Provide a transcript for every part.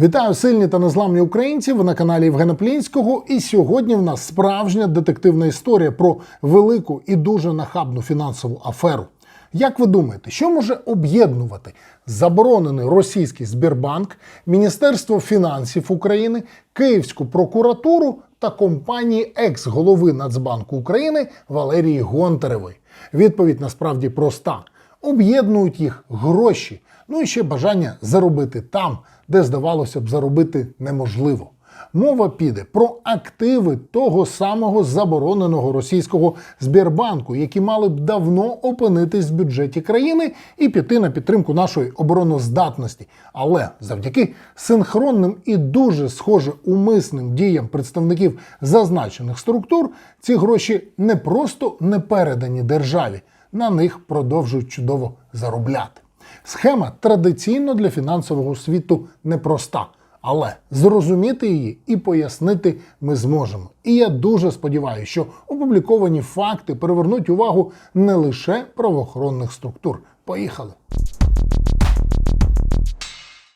Вітаю сильні та незламні українці. Ви на каналі Євгена Плінського. І сьогодні в нас справжня детективна історія про велику і дуже нахабну фінансову аферу. Як ви думаєте, що може об'єднувати заборонений російський Збірбанк, Міністерство фінансів України, Київську прокуратуру та компанії екс-голови Нацбанку України Валерії Гонтаревої? Відповідь насправді проста: об'єднують їх гроші, ну і ще бажання заробити там, де здавалося б заробити неможливо. Мова піде про активи того самого забороненого російського Збірбанку, які мали б давно опинитись в бюджеті країни і піти на підтримку нашої обороноздатності. Але завдяки синхронним і дуже схоже умисним діям представників зазначених структур, ці гроші не просто не передані державі, на них продовжують чудово заробляти. Схема традиційно для фінансового світу непроста, але зрозуміти її і пояснити ми зможемо. І я дуже сподіваюся, що опубліковані факти привернуть увагу не лише правоохоронних структур. Поїхали.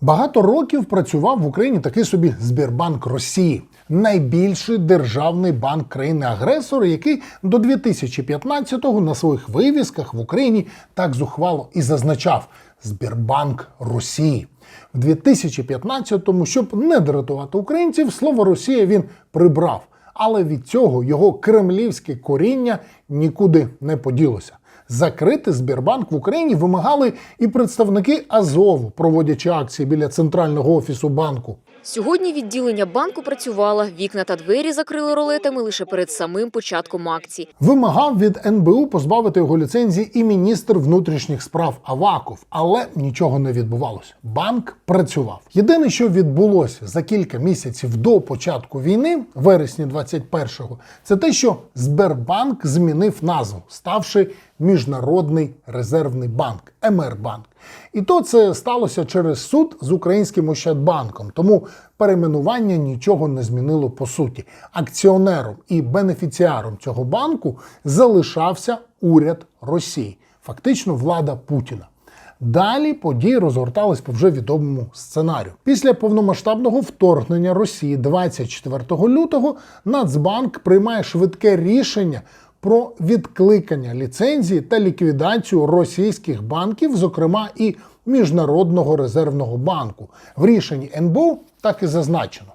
Багато років працював в Україні такий собі Збірбанк Росії, найбільший державний банк країни-агресора, який до 2015-го на своїх вивісках в Україні так зухвало і зазначав Збірбанк Росії. В 2015-му, щоб не дратувати українців, слово Росія він прибрав. Але від цього його кремлівське коріння нікуди не поділося. Закрити Збірбанк в Україні вимагали і представники Азову, проводячи акції біля центрального офісу банку. Сьогодні відділення банку працювало, вікна та двері закрили ролетами лише перед самим початком акції. Вимагав від НБУ позбавити його ліцензії і міністр внутрішніх справ Аваков, але нічого не відбувалося. Банк працював. Єдине, що відбулося за кілька місяців до початку війни, вересні 21-го, це те, що Сбербанк змінив назву, ставши Міжнародний резервний банк МРБанк. І то це сталося через суд з українським Ощадбанком. Тому перейменування нічого не змінило по суті. Акціонером і бенефіціаром цього банку залишався уряд Росії, фактично влада Путіна. Далі події розгортались по вже відомому сценарію. Після повномасштабного вторгнення Росії 24 лютого Нацбанк приймає швидке рішення про відкликання ліцензії та ліквідацію російських банків, зокрема і Міжнародного резервного банку. В рішенні НБУ так і зазначено.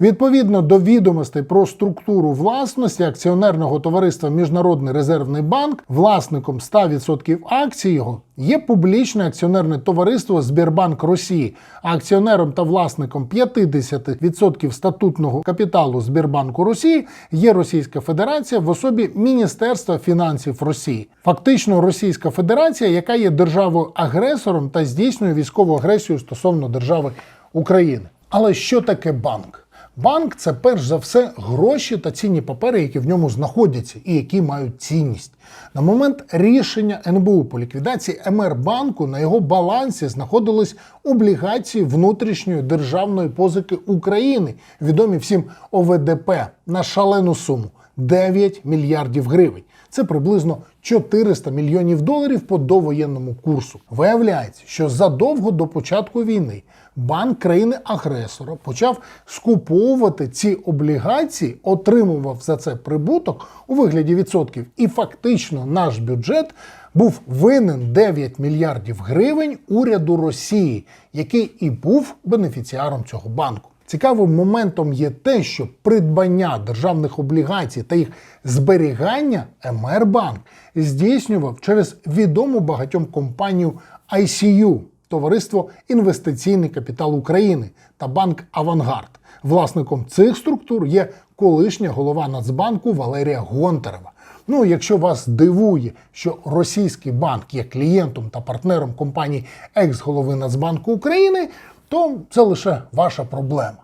Відповідно до відомостей про структуру власності акціонерного товариства Міжнародний резервний банк, власником 100% акцій його є публічне акціонерне товариство Збірбанк Росії, а акціонером та власником 50% статутного капіталу Збірбанку Росії є Російська Федерація в особі Міністерства фінансів Росії. Фактично, Російська Федерація, яка є державою агресором та здійснює військову агресію стосовно держави України. Але що таке банк? Банк це перш за все гроші та цінні папери, які в ньому знаходяться і які мають цінність. На момент рішення НБУ по ліквідації МРБанку на його балансі знаходились облігації внутрішньої державної позики України, відомі всім ОВДП на шалену суму 9 мільярдів гривень. Це приблизно 400 мільйонів доларів по довоєнному курсу. Виявляється, що задовго до початку війни банк країни-агресора почав скуповувати ці облігації, отримував за це прибуток. У вигляді відсотків, і фактично наш бюджет був винен 9 мільярдів гривень уряду Росії, який і був бенефіціаром цього банку. Цікавим моментом є те, що придбання державних облігацій та їх зберігання МРБанк здійснював через відому багатьом компанію ICU, товариство Інвестиційний капітал України та банк Авангард. Власником цих структур є колишня голова Нацбанку Валерія Гонтарева. Ну, якщо вас дивує, що російський банк є клієнтом та партнером компанії екс-голови Нацбанку України, то це лише ваша проблема.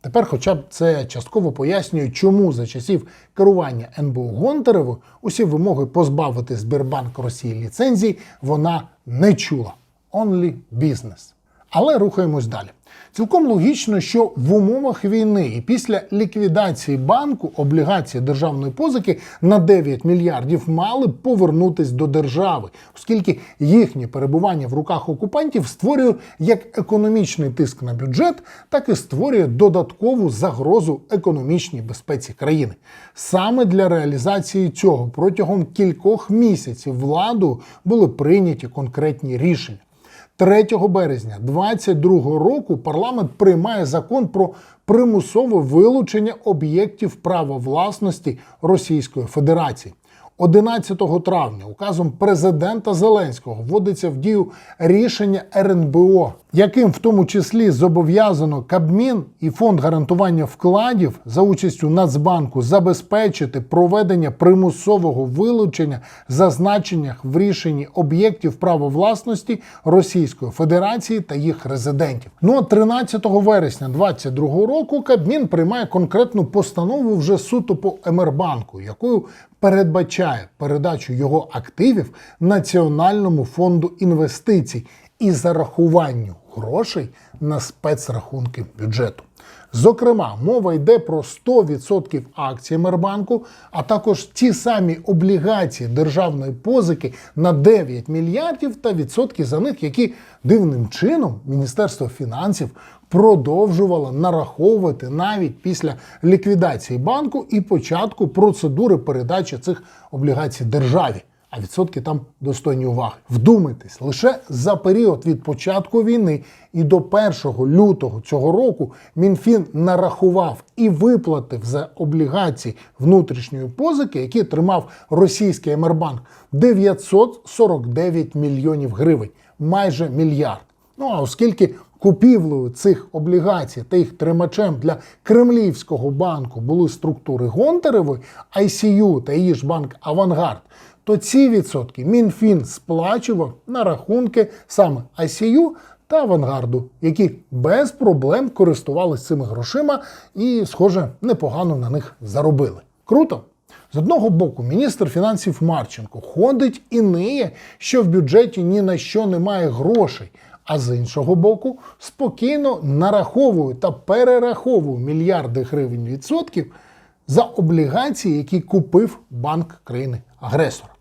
Тепер, хоча б це частково пояснює, чому за часів керування НБУ Гонтареву усі вимоги позбавити Збірбанк Росії ліцензій вона не чула. Only business. Але рухаємось далі. Цілком логічно, що в умовах війни і після ліквідації банку облігації державної позики на 9 мільярдів мали б повернутись до держави, оскільки їхнє перебування в руках окупантів створює як економічний тиск на бюджет, так і створює додаткову загрозу економічній безпеці країни. Саме для реалізації цього протягом кількох місяців владу були прийняті конкретні рішення. 3 березня 2022 року парламент приймає закон про примусове вилучення об'єктів права власності Російської Федерації. 11 травня указом президента Зеленського вводиться в дію рішення РНБО, яким в тому числі зобов'язано Кабмін і фонд гарантування вкладів за участю Нацбанку забезпечити проведення примусового вилучення зазначених в рішенні об'єктів права власності Російської Федерації та їх резидентів. Ну а 13 вересня 2022 року Кабмін приймає конкретну постанову вже суто по МРБанку, якою передбачає передачу його активів Національному фонду інвестицій і зарахуванню грошей на спецрахунки бюджету. Зокрема, мова йде про 100% акцій Мербанку, а також ті самі облігації державної позики на 9 мільярдів та відсотки за них, які дивним чином Міністерство фінансів продовжувало нараховувати навіть після ліквідації банку і початку процедури передачі цих облігацій державі. А відсотки там достойні уваги. Вдумайтесь, лише за період від початку війни і до 1 лютого цього року Мінфін нарахував і виплатив за облігації внутрішньої позики, які тримав російський Емербанк, 949 мільйонів гривень, майже мільярд. Ну а оскільки купівлею цих облігацій та їх тримачем для Кремлівського банку були структури Гонтаревої, ICU та її ж банк Авангард, то ці відсотки Мінфін сплачував на рахунки саме ICU та Авангарду, які без проблем користувалися цими грошима і, схоже, непогано на них заробили. Круто! З одного боку, міністр фінансів Марченко ходить і ниє, що в бюджеті ні на що немає грошей. А з іншого боку, спокійно нараховує та перераховує мільярди гривень відсотків за облігації, які купив банк країни-агресора.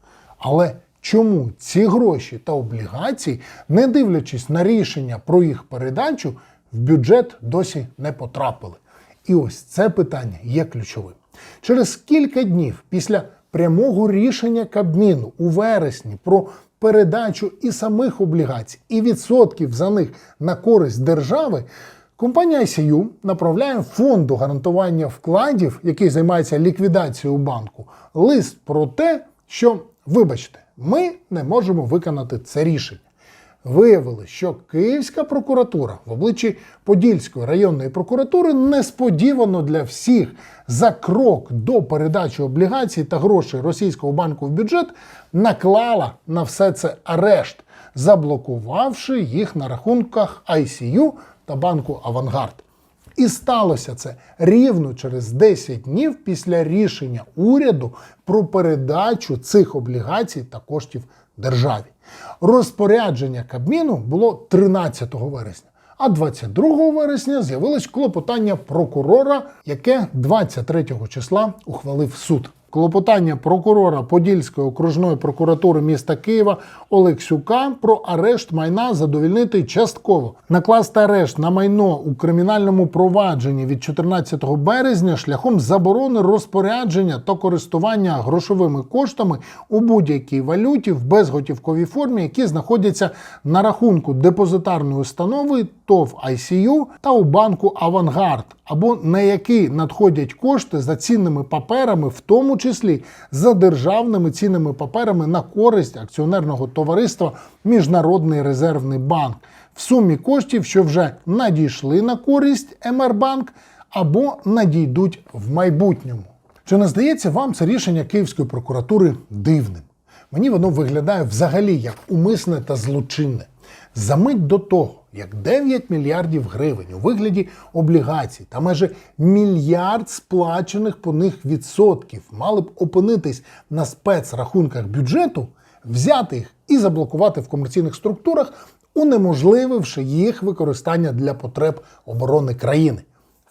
Але чому ці гроші та облігації, не дивлячись на рішення про їх передачу, в бюджет досі не потрапили? І ось це питання є ключовим. Через кілька днів після прямого рішення Кабміну у вересні про передачу і самих облігацій, і відсотків за них на користь держави, компанія ICU направляє фонду гарантування вкладів, який займається ліквідацією банку, лист про те, що, вибачте, ми не можемо виконати це рішення. Виявили, що Київська прокуратура в обличчі Подільської районної прокуратури несподівано для всіх за крок до передачі облігацій та грошей російського банку в бюджет наклала на все це арешт, заблокувавши їх на рахунках ICU та банку Авангард. І сталося це рівно через 10 днів після рішення уряду про передачу цих облігацій та коштів державі. Розпорядження Кабміну було 13 вересня. А 22 вересня з'явилось клопотання прокурора, яке 23 числа ухвалив суд. Клопотання прокурора Подільської окружної прокуратури міста Києва Олексюка про арешт майна задовільнити частково, накласти арешт на майно у кримінальному провадженні від 14 березня шляхом заборони розпорядження та користування грошовими коштами у будь-якій валюті в безготівковій формі, які знаходяться на рахунку депозитарної установи ТОВ ICU та у банку Авангард, або на який надходять кошти за цінними паперами, в тому числі за державними цінними паперами на користь акціонерного товариства Міжнародний резервний банк в сумі коштів, що вже надійшли на користь МРБанк або надійдуть в майбутньому. Чи не здається вам це рішення Київської прокуратури дивним? Мені воно виглядає взагалі як умисне та злочинне. За мить до того, як 9 мільярдів гривень у вигляді облігацій та майже мільярд сплачених по них відсотків мали б опинитись на спецрахунках бюджету, взяти їх і заблокувати в комерційних структурах, унеможлививши їх використання для потреб оборони країни.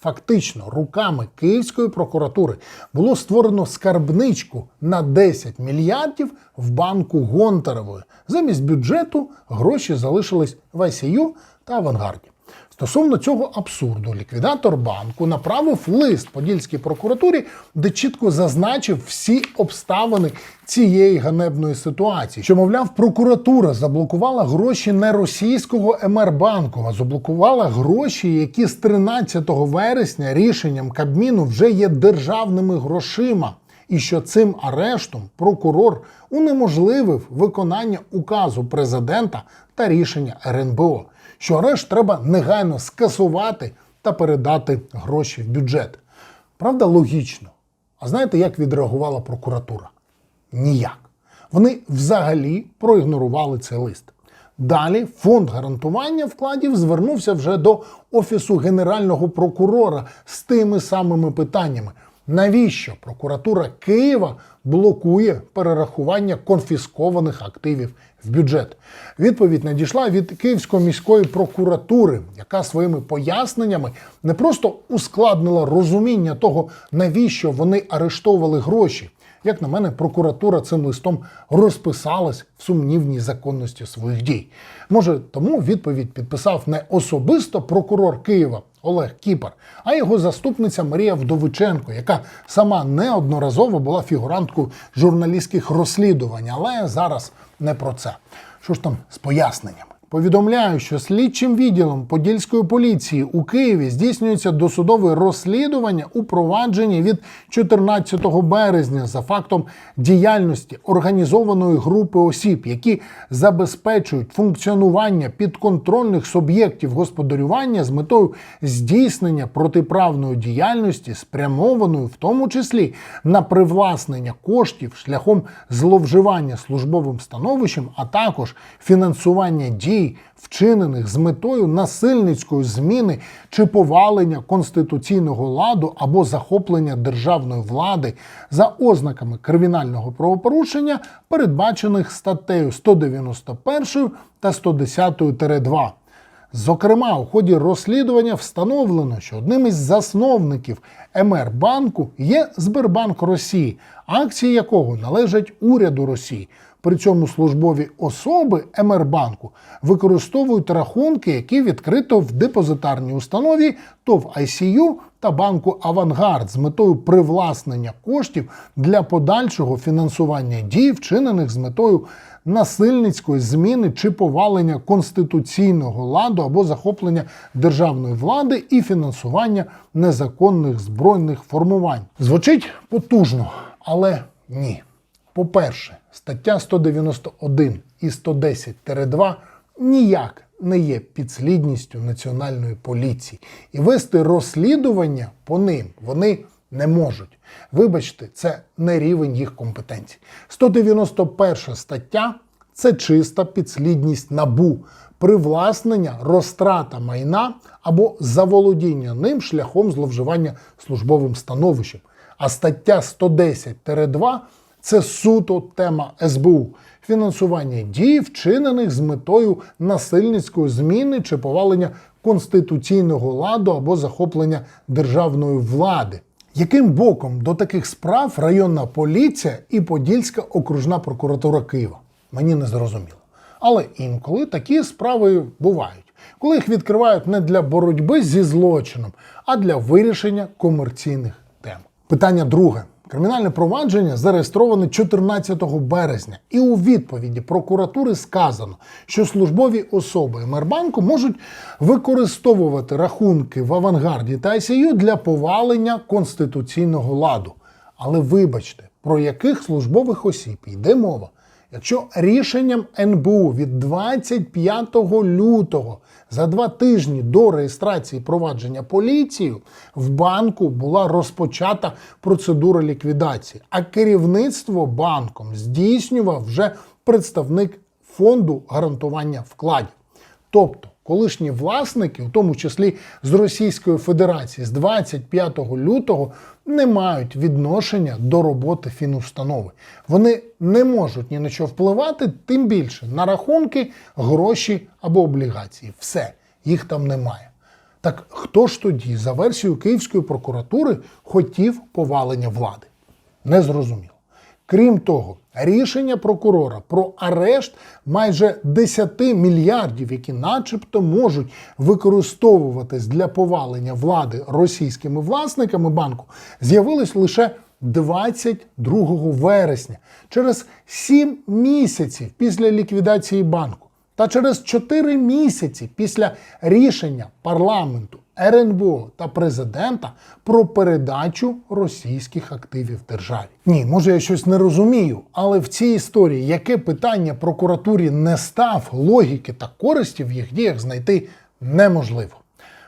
Фактично, руками Київської прокуратури було створено скарбничку на 10 мільярдів в банку Гонтаревої. Замість бюджету гроші залишились в ICU та авангарді. Стосовно цього абсурду, ліквідатор банку направив лист Подільській прокуратурі, де чітко зазначив всі обставини цієї ганебної ситуації. Що, мовляв, прокуратура заблокувала гроші не російського МР-банку, а заблокувала гроші, які з 13 вересня рішенням Кабміну вже є державними грошима. І що цим арештом прокурор унеможливив виконання указу президента та рішення РНБО, що арешт треба негайно скасувати та передати гроші в бюджет. Правда, логічно. А знаєте, як відреагувала прокуратура? Ніяк. Вони взагалі проігнорували цей лист. Далі фонд гарантування вкладів звернувся вже до Офісу Генерального прокурора з тими самими питаннями. Навіщо прокуратура Києва блокує перерахування конфіскованих активів в бюджет? Відповідь надійшла від Київської міської прокуратури, яка своїми поясненнями не просто ускладнила розуміння того, навіщо вони арештовували гроші. Як на мене, прокуратура цим листом розписалась в сумнівній законності своїх дій. Може, тому відповідь підписав не особисто прокурор Києва Олег Кіпар, а його заступниця Марія Вдовиченко, яка сама неодноразово була фігуранткою журналістських розслідувань, але зараз не про це. Що ж там з поясненнями? Повідомляю, що слідчим відділом Подільської поліції у Києві здійснюється досудове розслідування у провадженні від 14 березня за фактом діяльності організованої групи осіб, які забезпечують функціонування підконтрольних суб'єктів господарювання з метою здійснення протиправної діяльності, спрямованої в тому числі на привласнення коштів шляхом зловживання службовим становищем, а також фінансування дій, вчинених з метою насильницької зміни чи повалення конституційного ладу або захоплення державної влади за ознаками кримінального правопорушення, передбачених статтею 191 та 110-2. Зокрема, у ході розслідування встановлено, що одним із засновників МР банку є Сбербанк Росії, акції якого належать уряду Росії. При цьому службові особи МР банку використовують рахунки, які відкрито в депозитарній установі ТОВ ICU та банку Авангард з метою привласнення коштів для подальшого фінансування дій, вчинених з метою насильницької зміни чи повалення конституційного ладу або захоплення державної влади і фінансування незаконних збройних формувань. Звучить потужно, але ні. По-перше, стаття 191 і 110-2 ніяк не є підслідністю національної поліції, і вести розслідування по ним вони не можуть. Вибачте, це не рівень їх компетенцій. 191 стаття це чиста підслідність набу, привласнення, розтрата майна або заволодіння ним шляхом зловживання службовим становищем. А стаття 110-2 це суто тема СБУ. Фінансування дій, вчинених з метою насильницької зміни чи повалення конституційного ладу або захоплення державної влади. Яким боком до таких справ районна поліція і Подільська окружна прокуратура Києва? Мені не зрозуміло. Але інколи такі справи бувають, коли їх відкривають не для боротьби зі злочином, а для вирішення комерційних тем. Питання друге. Кримінальне провадження зареєстроване 14 березня, і у відповіді прокуратури сказано, що службові особи Мербанку можуть використовувати рахунки в авангарді та ICU для повалення конституційного ладу. Але вибачте, про яких службових осіб йде мова? Якщо рішенням НБУ від 25 лютого за два тижні до реєстрації провадження поліцією в банку була розпочата процедура ліквідації, а керівництво банком здійснював вже представник фонду гарантування вкладів. Тобто колишні власники, у тому числі з Російської Федерації, з 25 лютого не мають відношення до роботи фінустанови. Вони не можуть ні на що впливати, тим більше на рахунки, гроші або облігації. Все, їх там немає. Так хто ж тоді, за версією Київської прокуратури, хотів повалення влади? Незрозуміло. Крім того, рішення прокурора про арешт майже 10 мільярдів, які начебто можуть використовуватись для повалення влади російськими власниками банку, з'явилось лише 22 вересня, через 7 місяців після ліквідації банку та через 4 місяці після рішення парламенту, РНБО та президента про передачу російських активів державі. Ні, може я щось не розумію, але в цій історії яке питання прокуратурі не став, логіки та користі в їх діях знайти неможливо.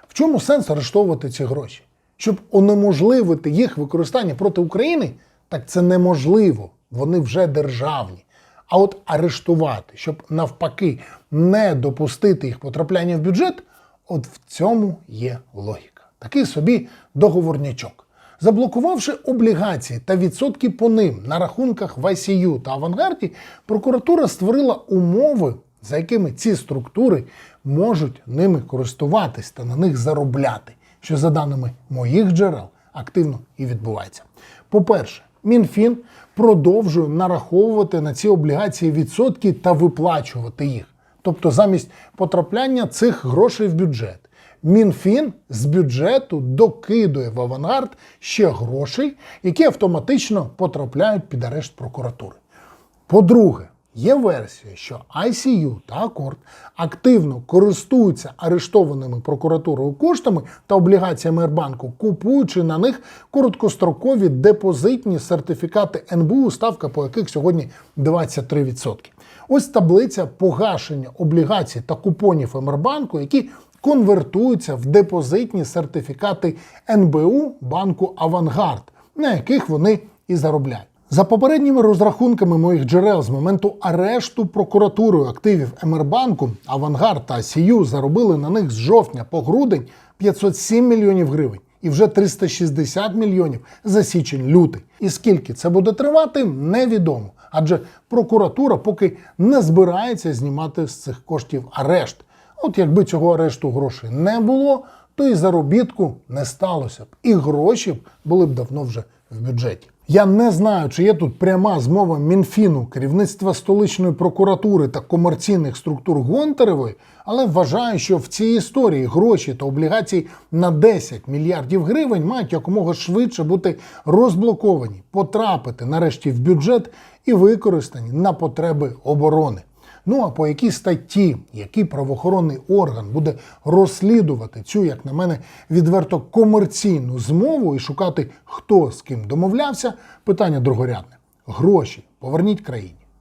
В чому сенс арештовувати ці гроші? Щоб унеможливити їх використання проти України, так це неможливо. Вони вже державні. А от арештувати, щоб навпаки не допустити їх потрапляння в бюджет, от в цьому є логіка. Такий собі договорнячок. Заблокувавши облігації та відсотки по ним на рахунках в ICU та Авангарді, прокуратура створила умови, за якими ці структури можуть ними користуватись та на них заробляти, що за даними моїх джерел активно і відбувається. По-перше, МінФін продовжує нараховувати на ці облігації відсотки та виплачувати їх. Тобто, замість потрапляння цих грошей в бюджет. Мінфін з бюджету докидує в авангард ще грошей, які автоматично потрапляють під арешт прокуратури. По-друге, є версія, що ICU та Акорд активно користуються арештованими прокуратурою коштами та облігаціями Ербанку, купуючи на них короткострокові депозитні сертифікати НБУ, ставка по яких сьогодні 23%. Ось таблиця погашення облігацій та купонів Емербанку, які конвертуються в депозитні сертифікати НБУ банку Авангард, на яких вони і заробляють. За попередніми розрахунками моїх джерел з моменту арешту прокуратурою активів Емербанку, Авангард та Сію заробили на них з жовтня по грудень 507 мільйонів гривень і вже 360 мільйонів за січень-лютий. І скільки це буде тривати, невідомо. Адже прокуратура поки не збирається знімати з цих коштів арешт. От якби цього арешту грошей не було, то і заробітку не сталося б, і гроші б були б давно вже в бюджеті. Я не знаю, чи є тут пряма змова Мінфіну, керівництва столичної прокуратури та комерційних структур Гонтаревої, але вважаю, що в цій історії гроші та облігації на 10 мільярдів гривень мають якомога швидше бути розблоковані, потрапити нарешті в бюджет і використані на потреби оборони. Ну а по якій статті, який правоохоронний орган буде розслідувати цю, як на мене, відверто комерційну змову і шукати, хто з ким домовлявся, питання другорядне. Гроші поверніть країні.